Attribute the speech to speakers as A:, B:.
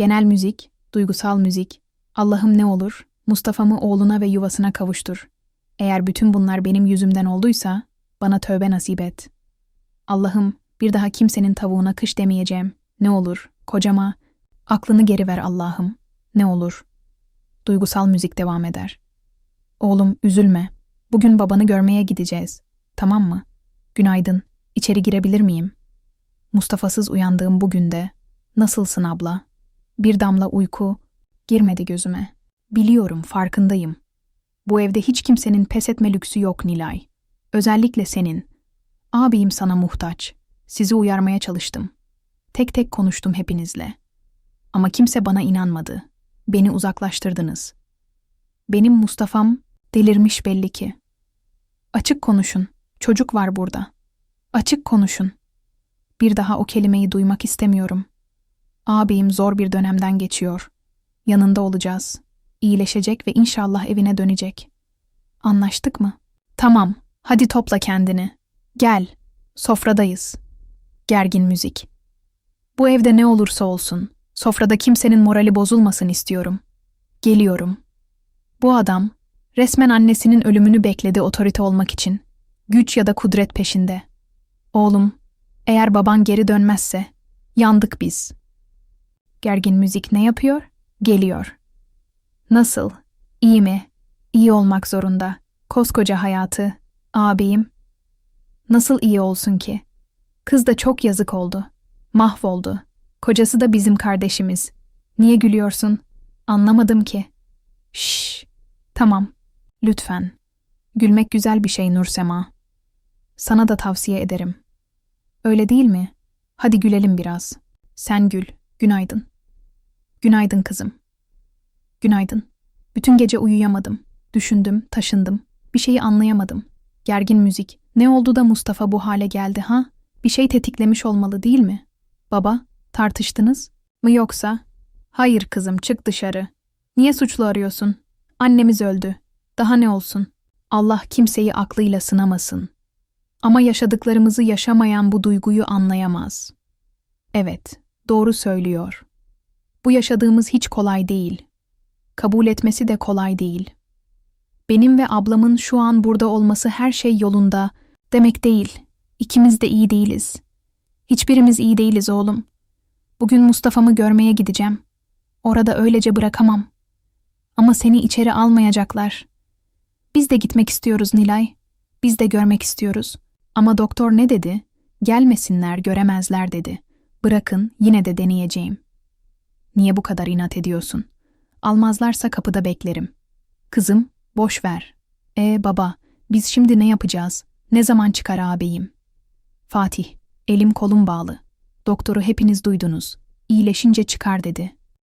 A: Genel müzik, duygusal müzik. Allah'ım ne olur, Mustafa'mı oğluna ve yuvasına kavuştur. Eğer bütün bunlar benim yüzümden olduysa, bana tövbe nasip et. Allah'ım, bir daha kimsenin tavuğuna kış demeyeceğim. Ne olur, kocama, aklını geri ver Allah'ım. Ne olur. Duygusal müzik devam eder. Oğlum, üzülme. Bugün babanı görmeye gideceğiz. Tamam mı? Günaydın. İçeri girebilir miyim? Mustafa'sız uyandığım bugün de. Nasılsın abla? Bir damla uyku girmedi gözüme. Biliyorum, farkındayım. Bu evde hiç kimsenin pes etme lüksü yok Nilay. Özellikle senin. Abim sana muhtaç. Sizi uyarmaya çalıştım. Tek tek konuştum hepinizle. Ama kimse bana inanmadı. Beni uzaklaştırdınız. Benim Mustafa'm delirmiş belli ki. Açık konuşun. Çocuk var burada. Açık konuşun. Bir daha o kelimeyi duymak istemiyorum. Ağabeyim zor bir dönemden geçiyor. Yanında olacağız. İyileşecek ve inşallah evine dönecek. Anlaştık mı? Tamam. Hadi topla kendini. Gel. Sofradayız. Gergin müzik. Bu evde ne olursa olsun, sofrada kimsenin morali bozulmasın istiyorum. Geliyorum. Bu adam resmen annesinin ölümünü bekledi otorite olmak için. Güç ya da kudret peşinde. Oğlum, eğer baban geri dönmezse yandık biz. Gergin müzik ne yapıyor? Geliyor. Nasıl? İyi mi? İyi olmak zorunda. Koskoca hayatı. Ağabeyim. Nasıl iyi olsun ki? Kız da çok yazık oldu. Mahvoldu. Kocası da bizim kardeşimiz. Niye gülüyorsun? Anlamadım ki. Şşş. Tamam. Lütfen. Gülmek güzel bir şey Nursema. Sana da tavsiye ederim. Öyle değil mi? Hadi gülelim biraz. Sen gül. Günaydın. Günaydın kızım. Günaydın. Bütün gece uyuyamadım. Düşündüm, taşındım. Bir şeyi anlayamadım. Gergin müzik. Ne oldu da Mustafa bu hale geldi ha? Bir şey tetiklemiş olmalı değil mi? Baba, tartıştınız mı yoksa? Hayır kızım, çık dışarı. Niye suçlu arıyorsun? Annemiz öldü. Daha ne olsun? Allah kimseyi aklıyla sınamasın. Ama yaşadıklarımızı yaşamayan bu duyguyu anlayamaz. Evet, doğru söylüyor. Bu yaşadığımız hiç kolay değil. Kabul etmesi de kolay değil. Benim ve ablamın şu an burada olması her şey yolunda demek değil. İkimiz de iyi değiliz. Hiçbirimiz iyi değiliz oğlum. Bugün Mustafa'mı görmeye gideceğim. Orada öylece bırakamam. Ama seni içeri almayacaklar. Biz de gitmek istiyoruz Nilay. Biz de görmek istiyoruz. Ama doktor ne dedi? Gelmesinler, göremezler dedi. Bırakın, yine de deneyeceğim. Niye bu kadar inat ediyorsun? Almazlarsa kapıda beklerim. Kızım, boş ver. E baba, biz şimdi ne yapacağız? Ne zaman çıkar ağabeyim? Fatih, elim kolum bağlı. Doktoru hepiniz duydunuz. İyileşince çıkar dedi.